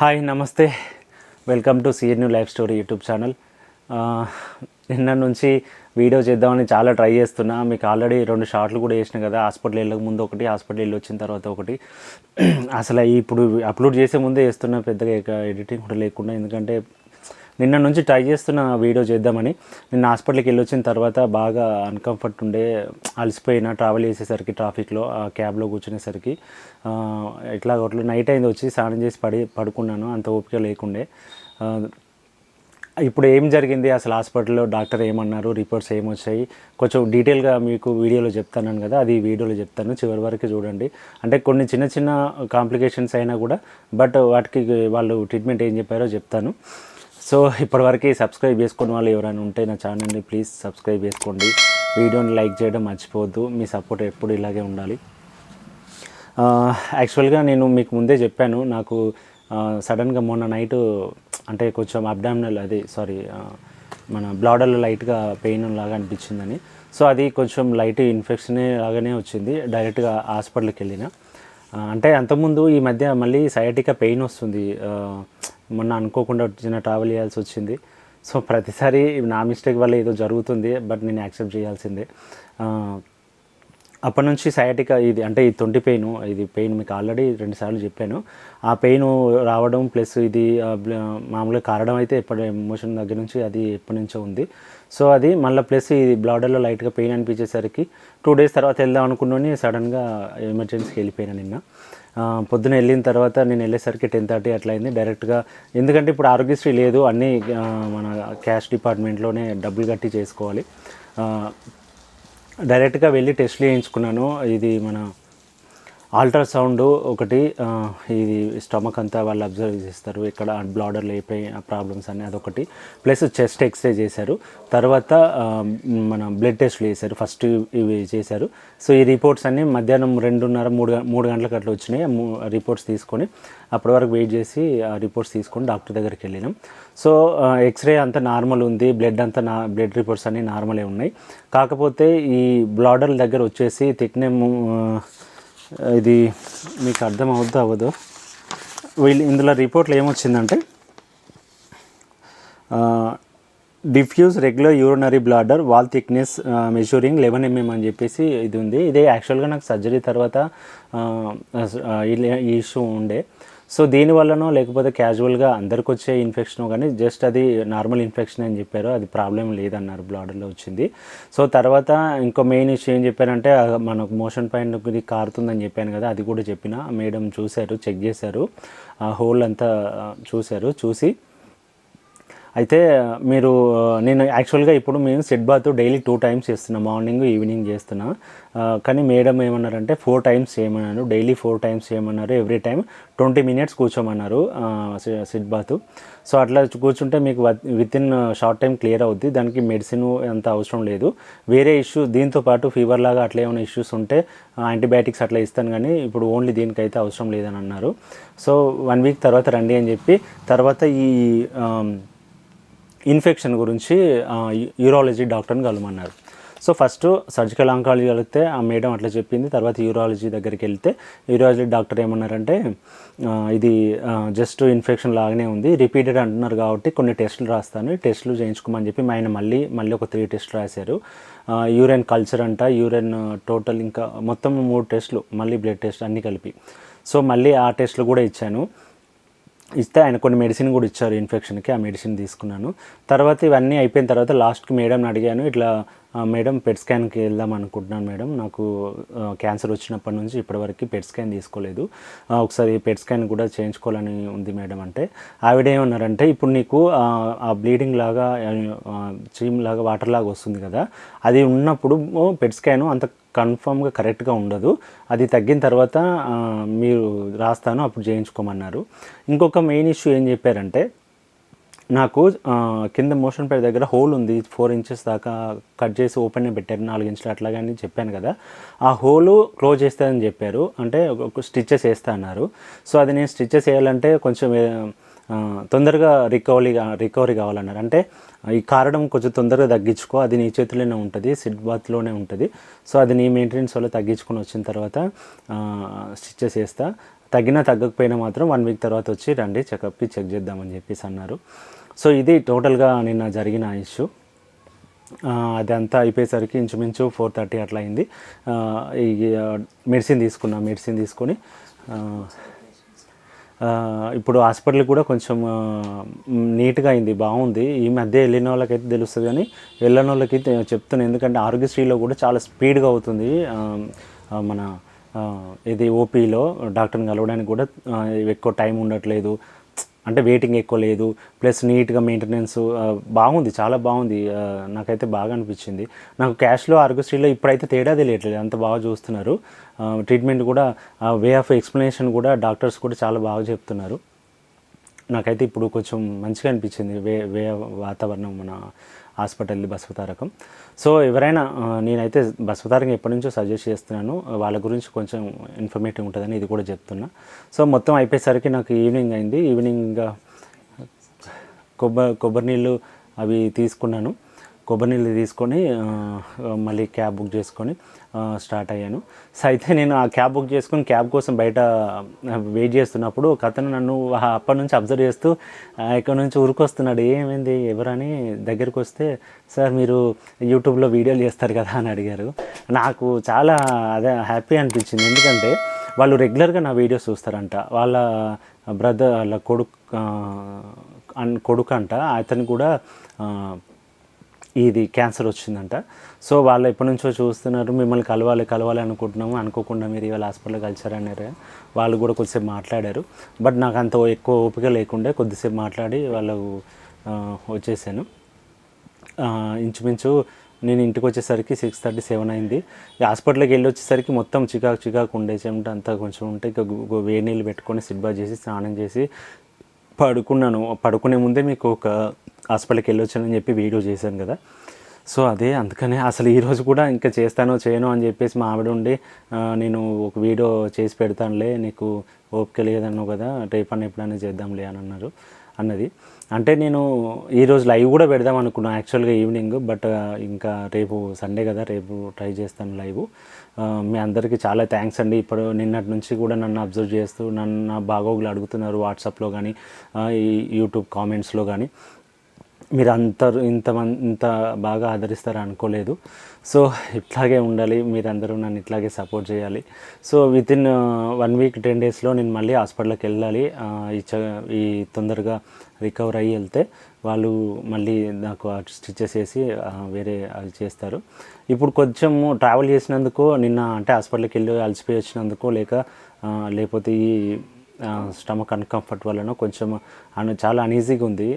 Hi namaste. Welcome to CNU life story YouTube channel. నిన్న నుంచి video చేద్దామని చాలా ట్రై చేస్తున్నా. మీకు ఆల్రెడీ రెండు షార్ట్లు కూడా వేసిన కదా హాస్పిటల్ వెళ్ళక ముందు ఒకటి హాస్పిటల్ వెళ్ళి వచ్చిన తర్వాత ఒకటి. అసలు ఇప్పుడు అప్లోడ్ చేసే ముందే వేస్తున్నా పెద్దగా ఎడిటింగ్ కూడా లేకుండా. ఎందుకంటే నిన్న నుంచి ట్రై చేస్తున్న వీడియో చేద్దామని. నిన్న హాస్పిటల్కి వెళ్ళి వచ్చిన తర్వాత బాగా అన్కంఫర్ట్ ఉండే అలసిపోయిన ట్రావెల్ చేసేసరికి ట్రాఫిక్లో ఆ క్యాబ్లో కూర్చునేసరికి ఎట్లా ఇట్లా ఒకటి నైట్ అయింది వచ్చి స్నానం చేసి పడి పడుకున్నాను అంత ఓపిక లేకుండే. ఇప్పుడు ఏం జరిగింది? అసలు హాస్పిటల్లో డాక్టర్ ఏమన్నారు? రిపోర్ట్స్ ఏమొచ్చాయి కొంచెం డీటెయిల్గా మీకు వీడియోలో చెప్తాను కదా అది వీడియోలో చెప్తాను చివరి వరకు చూడండి. అంటే కొన్ని చిన్న చిన్న కాంప్లికేషన్స్ అయినా కూడా బట్ వాటికి వాళ్ళు ట్రీట్మెంట్ ఏం చెప్పారో చెప్తాను. సో ఇప్పటివరకు సబ్స్క్రైబ్ చేసుకున్న వాళ్ళు ఎవరైనా ఉంటే నా ఛానల్ని ప్లీజ్ సబ్స్క్రైబ్ చేసుకోండి. వీడియోని లైక్ చేయడం మర్చిపోవద్దు. మీ సపోర్ట్ ఎప్పుడు ఇలాగే ఉండాలి. యాక్చువల్గా నేను మీకు ముందే చెప్పాను. నాకు సడన్గా మొన్న నైట్ అంటే కొంచెం అబ్డామినల్ అది సారీ మన బ్లాడర్లో లైట్గా పెయిన్ లాగా అనిపించిందని. సో అది కొంచెం లైట్ ఇన్ఫెక్షన్ లాగానే వచ్చింది. డైరెక్ట్గా హాస్పిటల్కి వెళ్ళిన. అంటే అంతకుముందు ఈ మధ్య మళ్ళీ సయాటిక పెయిన్ వస్తుంది. మొన్న అనుకోకుండా చిన్న ట్రావెల్ చేయాల్సి వచ్చింది. సో ప్రతిసారి నా మిస్టేక్ వల్ల ఏదో జరుగుతుంది బట్ నేను యాక్సెప్ట్ చేయాల్సిందే. అప్పటి నుంచి సయాటిక ఇది అంటే ఈ తొంటి పెయిన్ ఇది పెయిన్ మీకు ఆల్రెడీ రెండుసార్లు చెప్పాను. ఆ పెయిన్ రావడం ప్లస్ ఇది మామూలుగా కారడం అయితే ఎప్పటి ఎమోషన్ దగ్గర నుంచి అది ఎప్పటి నుంచో ఉంది. సో అది మళ్ళీ ప్లస్ ఈ బ్లాడర్లో లైట్గా పెయిన్ అనిపించేసరికి టూ డేస్ తర్వాత వెళ్దాం అనుకున్నాను సడన్గా ఎమర్జెన్సీకి వెళ్ళిపోయినా నిన్న. పొద్దున వెళ్ళిన తర్వాత నేను వెళ్ళేసరికి టెన్ థర్టీ అట్లా అయింది. డైరెక్ట్గా ఎందుకంటే ఇప్పుడు ఆరోగ్యశ్రీ లేదు అన్నీ మన క్యాష్ డిపార్ట్మెంట్లోనే డబ్బులు కట్టి చేసుకోవాలి. డైరెక్ట్గా వెళ్ళి టెస్ట్లు చేయించుకున్నాను. ఇది మన అల్ట్రాసౌండ్ ఒకటి ఇది స్టమక్ అంతా వాళ్ళు అబ్జర్వ్ చేస్తారు. ఇక్కడ బ్లాడర్లో ఏ ప్రాబ్లమ్స్ అని అదొకటి. ప్లస్ చెస్ట్ ఎక్స్రే చేశారు. తర్వాత మన బ్లడ్ టెస్ట్లు చేశారు. ఫస్ట్ ఇవి చేశారు. సో ఈ రిపోర్ట్స్ అన్ని మధ్యాహ్నం రెండున్నర మూడు మూడు గంటలకు అట్లా వచ్చినాయి. రిపోర్ట్స్ తీసుకొని అప్పటి వరకు వెయిట్ చేసి ఆ రిపోర్ట్స్ తీసుకొని డాక్టర్ దగ్గరికి వెళ్ళినాం. సో ఎక్స్రే అంతా నార్మల్ ఉంది. బ్లడ్ అంతా నా బ్లడ్ రిపోర్ట్స్ అన్నీ నార్మలే ఉన్నాయి. కాకపోతే ఈ బ్లాడర్ దగ్గర వచ్చేసి థిక్నెమ్ ఇది మీకు అర్థం అవుద్దో అవ్వదు? వీళ్ళు ఇందులో రిపోర్ట్లో ఏమొచ్చిందంటే diffuse regular urinary bladder wall thickness measuring eleven mm అని చెప్పేసి ఇది ఉంది. ఇదే యాక్చువల్గా నాకు సర్జరీ తర్వాత ఈ ఇష్యూ ఉండే. సో దీనివల్లనో లేకపోతే క్యాజువల్గా అందరికి వచ్చే ఇన్ఫెక్షన్ కానీ జస్ట్ అది నార్మల్ ఇన్ఫెక్షన్ అని చెప్పారు అది ప్రాబ్లం లేదన్నారు బ్లాడర్లో వచ్చింది. సో తర్వాత ఇంకో మెయిన్ ఇష్యూ ఏం చెప్పారంటే మనకు మోషన్ పైన ఇది కారుతుందని చెప్పాను కదా అది కూడా చెప్పిన. మేడం చూశారు చెక్ చేశారు. ఆ హోల్ అంతా చూశారు. చూసి అయితే మీరు నేను యాక్చువల్గా ఇప్పుడు మేము sitz bath daily two times చేస్తున్నా మార్నింగ్ ఈవినింగ్ చేస్తున్నా. కానీ మేడం ఏమన్నారంటే ఫోర్ టైమ్స్ చేయమన్నారు డైలీ ఫోర్ టైమ్స్ చేయమన్నారు ఎవ్రీ టైం ట్వంటీ మినిట్స్ కూర్చోమన్నారు సెట్ బాత్. సో అట్లా కూర్చుంటే మీకు within short time clear అవుద్ది దానికి మెడిసిన్ అంత అవసరం లేదు. వేరే ఇష్యూ దీంతో పాటు ఫీవర్ లాగా అట్లా ఏమైనా ఇష్యూస్ ఉంటే యాంటీబయాటిక్స్ అట్లా ఇస్తాను కానీ ఇప్పుడు ఓన్లీ దీనికైతే అవసరం లేదని అన్నారు సో వన్ వీక్ తర్వాత రండి అని చెప్పి తర్వాత ఈ ఇన్ఫెక్షన్ గురించి యూరాలజీ డాక్టర్ని కలవమన్నారు. సో ఫస్ట్ సర్జికల్ ఆంకాలజీ కలిగితే ఆ మేడం అట్లా చెప్పింది. తర్వాత యూరాలజీ దగ్గరికి వెళ్తే యూరాలజీ డాక్టర్ ఏమన్నారంటే ఇది జస్ట్ ఇన్ఫెక్షన్ లాగానే ఉంది. రిపీటెడ్ అంటున్నారు కాబట్టి కొన్ని టెస్టులు రాస్తాను. టెస్టులు చేయించుకోమని చెప్పి ఆయన మళ్ళీ మళ్ళీ ఒక త్రీ టెస్టులు రాశారు. యూరిన్ కల్చర్ అంట యూరిన్ టోటల్ ఇంకా మొత్తం మూడు టెస్టులు మళ్ళీ బ్లడ్ టెస్ట్ అన్నీ కలిపి. సో మళ్ళీ ఆ టెస్టులు కూడా ఇచ్చాను. ఇస్తే ఆయన కొన్ని మెడిసిన్ కూడా ఇచ్చారు ఇన్ఫెక్షన్కి ఆ మెడిసిన్ తీసుకున్నాను. తర్వాత ఇవన్నీ అయిపోయిన తర్వాత లాస్ట్కి మేడంని అడిగాను ఇట్లా మేడం పెట్ స్కాన్కి వెళ్దాం అనుకుంటున్నాను మేడం నాకు క్యాన్సర్ వచ్చినప్పటి నుంచి ఇప్పటివరకు పెట్ స్కాన్ తీసుకోలేదు. ఒకసారి పెట్ స్కాన్ కూడా చేయించుకోవాలని ఉంది మేడం అంటే. ఆవిడ ఏమన్నారంటే ఇప్పుడు నీకు ఆ, ఆ బ్లీడింగ్ లాగా చీమ్ లాగా వాటర్ లాగా వస్తుంది కదా. అది ఉన్నప్పుడు పెట్ స్కాన్ అంత కన్ఫర్మ్గా కరెక్ట్గా ఉండదు. అది తగ్గిన తర్వాత మీరు రాస్తాను అప్పుడు చేయించుకోమన్నారు. ఇంకొక మెయిన్ ఇష్యూ ఏం చెప్పారంటే నాకు కింద మోషన్ పై దగ్గర హోల్ ఉంది. ఫోర్ ఇంచెస్ దాకా కట్ చేసి ఓపెన్ పెట్టారు. నాలుగు ఇంచులు అట్లాగా అని చెప్పాను కదా. ఆ హోలు క్లోజ్ చేస్తారని చెప్పారు. అంటే ఒక స్టిచ్చెస్ వేస్తా అన్నారు. సో అది నేను స్టిచ్చెస్ వేయాలంటే కొంచెం తొందరగా రికవరీ రికవరీ కావాలన్నారు. అంటే ఈ కారడం కొంచెం తొందరగా తగ్గించుకో అది నీ చేతిలోనే ఉంటుంది సిట్ బాత్లోనే ఉంటుంది. సో అది నీ మెయింటెనెన్స్ వల్ల తగ్గించుకొని వచ్చిన తర్వాత స్టిచ్చెస్ వేస్తా తగ్గినా తగ్గకపోయినా మాత్రం వన్ వీక్ తర్వాత వచ్చి రండి చెకప్కి చెక్ చేద్దామని చెప్పేసి అన్నారు. సో ఇది టోటల్గా నిన్న జరిగిన ఇష్యూ అదంతా అయిపోయేసరికి ఇంచుమించు ఫోర్ థర్టీ అట్లా అయింది. ఈ మెడిసిన్ తీసుకున్నా మెడిసిన్ తీసుకొని ఇప్పుడు హాస్పిటల్ కూడా కొంచెం నీట్గా అయింది బాగుంది. ఈ మధ్య వెళ్ళిన వాళ్ళకైతే తెలుస్తుంది కానీ వెళ్ళని వాళ్ళకి చెప్తున్నాను ఎందుకంటే ఆరోగ్యశ్రీలో కూడా చాలా స్పీడ్గా అవుతుంది. మన ఇది ఓపీలో డాక్టర్ని కలవడానికి కూడా ఎక్కువ టైం ఉండట్లేదు. అంటే వెయిటింగ్ ఎక్కువ లేదు. ప్లస్ నీట్గా మెయింటెనెన్స్ బాగుంది చాలా బాగుంది. నాకైతే బాగా అనిపించింది. నాకు క్యాష్లో ఆరోగ్యశ్రీలో ఇప్పుడైతే తేడా తెలియట్లేదు. అంత బాగా చూస్తున్నారు. ట్రీట్మెంట్ కూడా వే ఆఫ్ ఎక్స్ప్లెనేషన్ కూడా డాక్టర్స్ కూడా చాలా బాగా చెప్తున్నారు. నాకైతే ఇప్పుడు కొంచెం మంచిగా అనిపించింది వే వే వాతావరణం మన హాస్పిటల్ బస్వతారకం. సో ఎవరైనా నేనైతే బస్వతారకం ఎప్పటి నుంచో సజెస్ట్ చేస్తున్నాను. వాళ్ళ గురించి కొంచెం ఇన్ఫర్మేటివ్ ఉంటుందని ఇది కూడా చెప్తున్నా. సో మొత్తం అయిపోయేసరికి నాకు ఈవినింగ్ అయింది. ఈవినింగ్ ఇంకా కొబ్బరి కొబ్బరి నీళ్ళు అవి తీసుకున్నాను. కొబ్బరి నీళ్ళు తీసుకొని మళ్ళీ క్యాబ్ బుక్ చేసుకొని స్టార్ట్ అయ్యాను. సో అయితే నేను ఆ క్యాబ్ బుక్ చేసుకొని క్యాబ్ కోసం బయట వెయిట్ చేస్తున్నప్పుడు ఒక అతను నన్ను ఆ అప్పటి నుంచి అబ్జర్వ్ చేస్తూ ఇక్కడ నుంచి ఉరికొస్తున్నాడు ఏమైంది? ఎవరని దగ్గరికి వస్తే సార్ మీరు యూట్యూబ్లో వీడియోలు చేస్తారు కదా అని అడిగారు. నాకు చాలా అదే హ్యాపీ అనిపించింది. ఎందుకంటే వాళ్ళు రెగ్యులర్గా నా వీడియోస్ చూస్తారంట. వాళ్ళ బ్రదర్ వాళ్ళ కొడుకు అన్ కొడుకు అంట. అతను కూడా ఇది క్యాన్సర్ వచ్చిందంట. సో వాళ్ళు ఎప్పటి నుంచో చూస్తున్నారు మిమ్మల్ని కలవాలి కలవాలి అనుకుంటున్నాము అనుకోకుండా మీరు ఇవాళ హాస్పిటల్లో కలిసారన్నారు. వాళ్ళు కూడా కొద్దిసేపు మాట్లాడారు. బట్ నాకు అంత ఎక్కువ ఓపిక లేకుండే కొద్దిసేపు మాట్లాడి వాళ్ళకు వచ్చేసాను. ఇంచుమించు నేను ఇంటికి వచ్చేసరికి సిక్స్ థర్టీ సెవెన్ అయింది. హాస్పిటల్కి వెళ్ళి వచ్చేసరికి మొత్తం చికాకు చికాకు ఉండే చెమట అంతా కొంచెం ఉంటే వేడి నీళ్ళు పెట్టుకొని సిడ్బా చేసి స్నానం చేసి పడుకున్నాను. పడుకునే ముందే మీకు ఒక హాస్పిటల్కి వెళ్ళొచ్చానని చెప్పి వీడియో చేశాను కదా. సో అదే అందుకనే అసలు ఈరోజు కూడా ఇంకా చేస్తానో చేయను అని చెప్పేసి మా ఆవిడ ఉండి నేను ఒక వీడియో చేసి పెడతానులే నీకు ఓపిక లేదన్నావు కదా రేపన్న ఎప్పుడైనా చేద్దాంలే అని అన్నారు అన్నది. అంటే నేను ఈరోజు లైవ్ కూడా పెడదాం అనుకున్నాను యాక్చువల్గా ఈవినింగ్ బట్ ఇంకా రేపు సండే కదా రేపు ట్రై చేస్తాను లైవ్. మీ అందరికీ చాలా థ్యాంక్స్ అండి. ఇప్పుడు నిన్నటి నుంచి కూడా నన్ను అబ్జర్వ్ చేస్తూ నన్ను నా బాగోగులు అడుగుతున్నారు వాట్సాప్లో కానీ ఈ యూట్యూబ్ కామెంట్స్లో కానీ. మీరు అంత ఇంతమంది ఇంత బాగా ఆదరిస్తారు అనుకోలేదు. సో ఇట్లాగే ఉండాలి. మీరందరూ నన్ను ఇట్లాగే సపోర్ట్ చేయాలి. So within one week ten డేస్లో నేను మళ్ళీ హాస్పిటల్కి వెళ్ళాలి. ఈ చ ఈ తొందరగా రికవర్ అయ్యి వెళ్తే వాళ్ళు మళ్ళీ నాకు స్టిచెస్ వేసి వేరే అది చేస్తారు. ఇప్పుడు కొంచెం ట్రావెల్ చేసినందుకు నిన్న అంటే హాస్పిటల్కి వెళ్ళి అలసిపోయి వచ్చినందుకు లేక లేకపోతే ఈ స్టమక్ అన్కంఫర్ట్ వలన కొంచెం అను చాలా అనీజీగా ఉంది.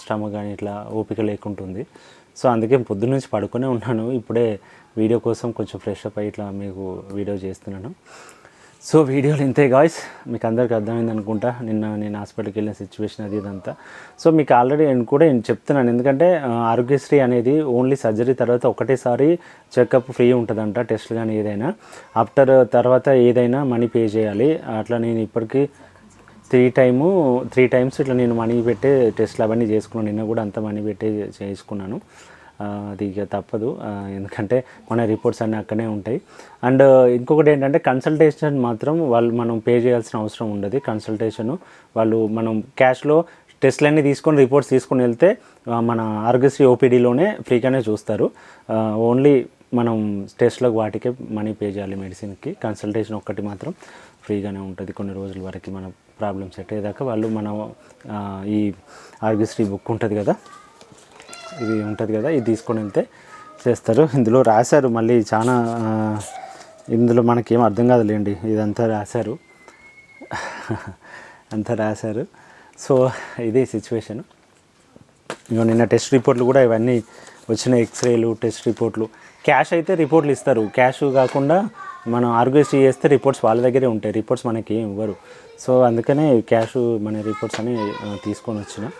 స్టమక్ కానీ ఇట్లా ఓపిక లేకుంటుంది సో అందుకే పొద్దున్న నుంచి పడుకునే ఉన్నాను. ఇప్పుడే వీడియో కోసం కొంచెం ఫ్రెష్ అప్ అయ్యి ఇట్లా మీకు వీడియో చేస్తున్నాను. సో వీడియోలు ఇంతే గాయస్ మీకు అందరికీ అర్థమైంది అనుకుంటా. నిన్న నేను హాస్పిటల్కి వెళ్ళిన సిచ్యువేషన్ అది ఇదంతా. సో మీకు ఆల్రెడీ నేను కూడా నేను చెప్తున్నాను. ఎందుకంటే ఆరోగ్యశ్రీ అనేది ఓన్లీ సర్జరీ తర్వాత ఒకటేసారి చెకప్ ఫ్రీ ఉంటుందంట టెస్ట్ కానీ ఏదైనా. ఆఫ్టర్ uh, తర్వాత ఏదైనా మనీ పే చేయాలి. అట్లా నేను ఇప్పటికీ త్రీ టైము త్రీ టైమ్స్ ఇట్లా నేను మనీ పెట్టే టెస్ట్లు అవన్నీ చేసుకున్నాను. నిన్న కూడా అంత మనీ పెట్టే చేసుకున్నాను. అది ఇక తప్పదు. ఎందుకంటే మన రిపోర్ట్స్ అన్నీ అక్కడే ఉంటాయి. అండ్ ఇంకొకటి ఏంటంటే కన్సల్టేషన్ మాత్రం వాళ్ళు మనం పే చేయాల్సిన అవసరం ఉండదు. కన్సల్టేషను వాళ్ళు మనం క్యాష్లో టెస్ట్లన్నీ తీసుకొని రిపోర్ట్స్ తీసుకొని వెళ్తే మన ఆరోగ్యశ్రీ ఓపీడీలోనే ఫ్రీగానే చూస్తారు. ఓన్లీ మనం టెస్ట్లకు వాటికే మనీ పే చేయాలి మెడిసిన్కి. కన్సల్టేషన్ ఒక్కటి మాత్రం ఫ్రీగానే ఉంటుంది. కొన్ని రోజుల వరకు మన ప్రాబ్లమ్స్ సెట్ అయ్యేదాకా వాళ్ళు మన ఈ ఆరోగ్యశ్రీ బుక్ ఉంటుంది కదా? ఇది ఉంటుంది కదా ఇది తీసుకొని వెళ్తే చేస్తారు. ఇందులో రాశారు మళ్ళీ చాలా ఇందులో మనకేం అర్థం కాదులేండి ఇదంతా రాశారు. అంతా రాశారు. సో ఇది సిచ్యువేషన్ ఇంకా నిన్న టెస్ట్ రిపోర్ట్లు కూడా ఇవన్నీ వచ్చిన ఎక్స్రేలు టెస్ట్ రిపోర్ట్లు. క్యాష్ అయితే రిపోర్ట్లు ఇస్తారు. క్యాష్ కాకుండా మనం ఆర్గ్యూస్ చేస్తే రిపోర్ట్స్ వాళ్ళ దగ్గరే ఉంటాయి. రిపోర్ట్స్ మనకి ఏం ఇవ్వరు. సో అందుకనే క్యాష్ మన రిపోర్ట్స్ అని తీసుకొని వచ్చిన.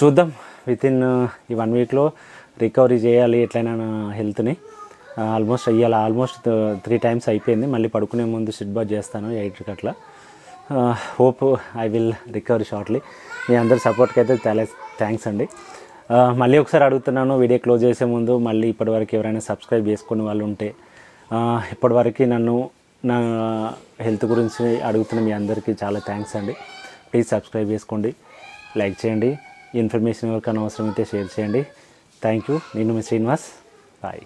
చూద్దాం. విత్ ఇన్ ఈ వన్ వీక్లో రికవరీ చేయాలి ఎట్లయినా నా హెల్త్ని ఆల్మోస్ట్ అయ్యాలి ఆల్మోస్ట్ త్రీ టైమ్స్ అయిపోయింది. మళ్ళీ పడుకునే ముందు సిట్ బాత్ చేస్తాను ఎయిట్కి అట్లా. Hope I will recover shortly మీ అందరి సపోర్ట్కి అయితే చాలా థ్యాంక్స్ అండి. మళ్ళీ ఒకసారి అడుగుతున్నాను వీడియో క్లోజ్ చేసే ముందు మళ్ళీ ఇప్పటివరకు ఎవరైనా సబ్స్క్రైబ్ చేసుకునే వాళ్ళు ఉంటే ఇప్పటివరకు నన్ను నా హెల్త్ గురించి అడుగుతున్న మీ అందరికీ చాలా థ్యాంక్స్ అండి. ప్లీజ్ సబ్స్క్రైబ్ చేసుకోండి లైక్ చేయండి. ఈ ఇన్ఫర్మేషన్ ఎవరికైనా అవసరమైతే షేర్ చేయండి. థ్యాంక్ యూ నేను మీ శ్రీనివాస్. బాయ్